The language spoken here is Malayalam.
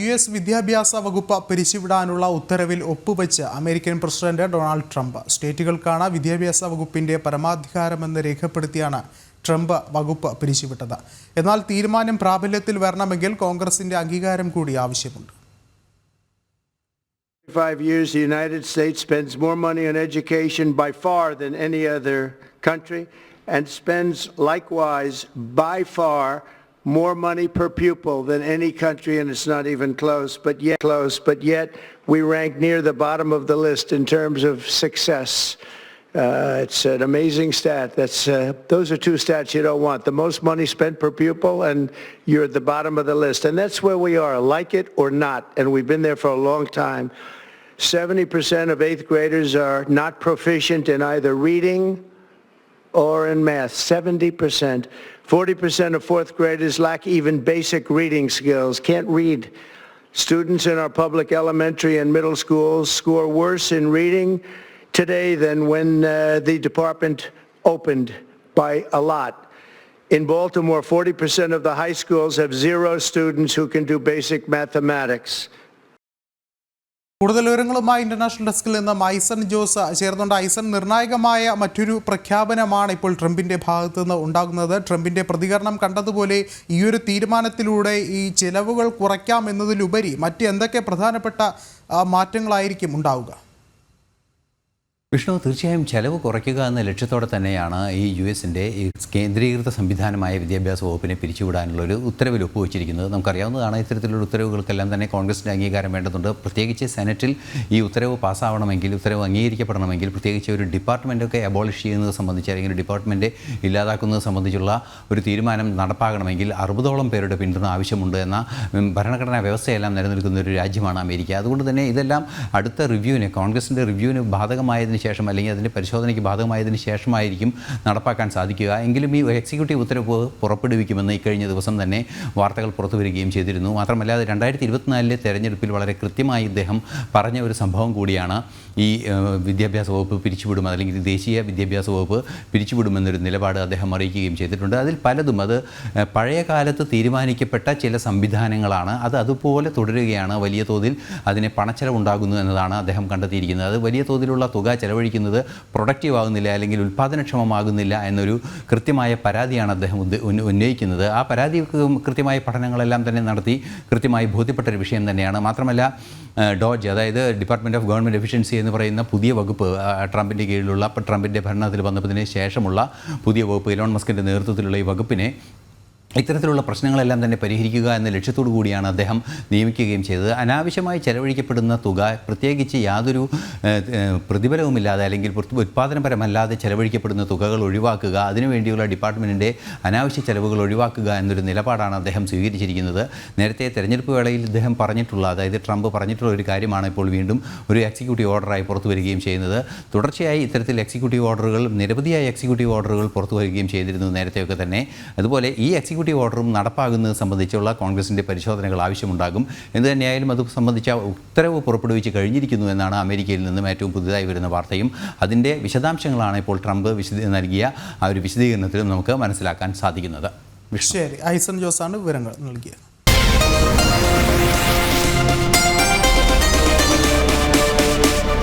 യു എസ് വിദ്യാഭ്യാസ വകുപ്പ് പിരിച്ചുവിടാനുള്ള ഉത്തരവിൽ ഒപ്പുവെച്ച് അമേരിക്കൻ പ്രസിഡന്റ് ഡൊണാൾഡ് ട്രംപ്. സ്റ്റേറ്റുകൾക്കാണ് വിദ്യാഭ്യാസ വകുപ്പിന്റെ പരമാധികാരമെന്ന് രേഖപ്പെടുത്തിയാണ് ട്രംപ് വകുപ്പ് പിരിച്ചുവിട്ടത്. എന്നാൽ തീരുമാനം പ്രാബല്യത്തിൽ വരണമെങ്കിൽ കോൺഗ്രസിന്റെ അംഗീകാരം കൂടി ആവശ്യമുണ്ട്. Five years, United States spends more money on education by far than any other country and spends likewise by far more money per pupil than any country and it's not even close, but yet close, but yet we rank near the bottom of the list in terms of success. Uh, it's an amazing stat. That's, uh, those are two stats you don't want. The most money spent per pupil and you're at the bottom of the list. And that's where we are, like it or not. And we've been there for a long time. 70% of eighth graders are not proficient in either reading or in math, 70%. 40% of fourth graders lack even basic reading skills, can't read. Students in our public elementary and middle schools score worse in reading today than when uh, the department opened by a lot. In Baltimore, 40% of the high schools have zero students who can do basic mathematics. കൂടുതൽ വിവരങ്ങളുമായി ഇന്റർനാഷണൽ ഡെസ്കിൽ നിന്ന് ഐസൺ ജോസ് ചേർന്നുണ്ട് ഐസൺ നിർണായകമായ മറ്റൊരു പ്രഖ്യാപനമാണ് ഇപ്പോൾ ട്രംപിന്റെ ഭാഗത്തു നിന്ന് ഉണ്ടാകുന്നത്. ട്രംപിന്റെ പ്രതികരണം കണ്ടതുപോലെ ഈ ഒരു തീരുമാനത്തിലൂടെ ഈ ചെലവുകൾ കുറയ്ക്കാം എന്നതിലുപരി മറ്റ് എന്തൊക്കെ പ്രധാനപ്പെട്ട മാറ്റങ്ങളായിരിക്കും ഉണ്ടാവുക? വിഷ്ണു തീർച്ചയായും ചെലവ് കുറയ്ക്കുക എന്ന ലക്ഷ്യത്തോടെ തന്നെയാണ് ഈ യു എസിന്റെ ഈ കേന്ദ്രീകൃത സംവിധാനമായ വിദ്യാഭ്യാസ വകുപ്പിനെ പിരിച്ചുവിടാനുള്ള ഒരു ഉത്തരവിൽ ഒപ്പുവെച്ചിരിക്കുന്നത്. നമുക്കറിയാവുന്നതാണ് ഇത്തരത്തിലുള്ള ഉത്തരവുകൾക്കെല്ലാം തന്നെ കോൺഗ്രസിന്റെ അംഗീകാരം വേണ്ടതുണ്ട്. പ്രത്യേകിച്ച് സെനറ്റിൽ ഈ ഉത്തരവ് പാസ്സാവണമെങ്കിൽ ഉത്തരവ് അംഗീകരിക്കപ്പെടണമെങ്കിൽ പ്രത്യേകിച്ച് ഒരു ഡിപ്പാർട്ട്മെന്റൊക്കെ അബോളിഷ് ചെയ്യുന്നത് സംബന്ധിച്ച് അല്ലെങ്കിൽ ഡിപ്പാർട്ട്മെന്റ് ഇല്ലാതാക്കുന്നത് സംബന്ധിച്ചുള്ള ഒരു തീരുമാനം നടപ്പാകണമെങ്കിൽ അറുപതോളം പേരുടെ പിന്തുണ ആവശ്യമുണ്ട് എന്ന ഭരണഘടനാ വ്യവസ്ഥയെല്ലാം നിലനിൽക്കുന്ന ഒരു രാജ്യമാണ് അമേരിക്ക. അതുകൊണ്ട് തന്നെ ഇതെല്ലാം അടുത്ത റിവ്യൂവിന് കോൺഗ്രസിന്റെ റിവ്യൂവിന് ബാധകമായതിനു ശേഷം അല്ലെങ്കിൽ അതിന്റെ പരിശോധനയ്ക്ക് ബാധകമായതിനു ശേഷമായിരിക്കും നടപ്പാക്കാൻ സാധിക്കുക. എങ്കിലും ഈ എക്സിക്യൂട്ടീവ് ഉത്തരവ് പുറപ്പെടുവിക്കുമെന്ന് ഇക്കഴിഞ്ഞ ദിവസം തന്നെ വാർത്തകൾ പുറത്തു വരികയും ചെയ്തിരുന്നു. മാത്രമല്ല അത് രണ്ടായിരത്തി ഇരുപത്തിനാലിലെ തെരഞ്ഞെടുപ്പിൽ വളരെ കൃത്യമായി ഇദ്ദേഹം പറഞ്ഞ ഒരു സംഭവം കൂടിയാണ് ഈ വിദ്യാഭ്യാസ വകുപ്പ് പിരിച്ചുവിടും അല്ലെങ്കിൽ ദേശീയ വിദ്യാഭ്യാസ വകുപ്പ് പിരിച്ചുവിടുമെന്നൊരു നിലപാട് അദ്ദേഹം അറിയിക്കുകയും ചെയ്തിട്ടുണ്ട്. അതിൽ പലതും അത് പഴയ കാലത്ത് തീരുമാനിക്കപ്പെട്ട ചില സംവിധാനങ്ങളാണ്. അത് അതുപോലെ തുടരുകയാണ്. വലിയ തോതിൽ അതിനെ പണച്ചെലവുണ്ടാകുന്നു എന്നതാണ് അദ്ദേഹം കണ്ടെത്തിയിരിക്കുന്നത്. അത് വലിയ തോതിലുള്ള തുക ചെലവഴിക്കുന്നത് പ്രൊഡക്റ്റീവ് ആകുന്നില്ല അല്ലെങ്കിൽ ഉൽപ്പാദനക്ഷമമാകുന്നില്ല എന്നൊരു കൃത്യമായ പരാതിയാണ് അദ്ദേഹം ഉന്നയിക്കുന്നത്. ആ പരാതി കൃത്യമായ പഠനങ്ങളെല്ലാം തന്നെ നടത്തി കൃത്യമായി ബോധ്യപ്പെട്ട ഒരു വിഷയം തന്നെയാണ്. മാത്രമല്ല ഡോജ് അതായത് ഡിപ്പാർട്ട്മെന്റ് ഓഫ് ഗവൺമെന്റ് എഫിഷ്യൻസി എന്ന് പറയുന്ന പുതിയ വകുപ്പ് ട്രംപിന്റെ കീഴിലുള്ള ട്രംപിന്റെ ഭരണത്തിൽ വന്നതിന് ശേഷമുള്ള പുതിയ വകുപ്പ് ഇലോൺ മസ്കിന്റെ നേതൃത്വത്തിലുള്ള ഈ വകുപ്പിനെ ഇത്തരത്തിലുള്ള പ്രശ്നങ്ങളെല്ലാം തന്നെ പരിഹരിക്കുക എന്ന ലക്ഷ്യത്തോടു കൂടിയാണ് അദ്ദേഹം നിയമിക്കുകയും ചെയ്തത്. അനാവശ്യമായി ചെലവഴിക്കപ്പെടുന്ന തുക പ്രത്യേകിച്ച് യാതൊരു പ്രതിഫലവുമില്ലാതെ അല്ലെങ്കിൽ ഉത്പാദനപരമല്ലാതെ ചെലവഴിക്കപ്പെടുന്ന തുകകൾ ഒഴിവാക്കുക അതിനുവേണ്ടിയുള്ള ഡിപ്പാർട്ട്മെന്റിന്റെ അനാവശ്യ ചെലവുകൾ ഒഴിവാക്കുക എന്നൊരു നിലപാടാണ് അദ്ദേഹം സ്വീകരിച്ചിരിക്കുന്നത്. നേരത്തെ തെരഞ്ഞെടുപ്പ് വേളയിൽ ഇദ്ദേഹം പറഞ്ഞിട്ടുള്ള അതായത് ട്രംപ് പറഞ്ഞിട്ടുള്ള ഒരു കാര്യമാണ് ഇപ്പോൾ വീണ്ടും ഒരു എക്സിക്യൂട്ടീവ് ഓർഡറായി പുറത്തു വരികയും ചെയ്യുന്നത്. തുടർച്ചയായി ഇത്തരത്തിൽ എക്സിക്യൂട്ടീവ് ഓർഡറുകൾ നിരവധിയായ എക്സിക്യൂട്ടീവ് ഓർഡറുകൾ പുറത്തു വരികയും ചെയ്തിരുന്നു നേരത്തെയൊക്കെ തന്നെ. അതുപോലെ ഈ എക്സിക്യൂട്ടീവ് ഓർഡറും നടപ്പാകുന്നത് സംബന്ധിച്ചുള്ള കോൺഗ്രസിന്റെ പരിശോധനകൾ ആവശ്യമുണ്ടാകും. എന്ത് തന്നെയായാലും അത് സംബന്ധിച്ച ഉത്തരവ് പുറപ്പെടുവിച്ച് കഴിഞ്ഞിരിക്കുന്നു എന്നാണ് അമേരിക്കയിൽ നിന്നും ഏറ്റവും പുതുതായി വരുന്ന വാർത്തയും. അതിന്റെ വിശദാംശങ്ങളാണ് ഇപ്പോൾ ട്രംപ് വിശദ നൽകിയ ആ ഒരു വിശദീകരണത്തിലും നമുക്ക് മനസ്സിലാക്കാൻ സാധിക്കുന്നത്. ശരി ഐസൺ ജോസാണ് വിവരങ്ങൾ നൽകിയത്.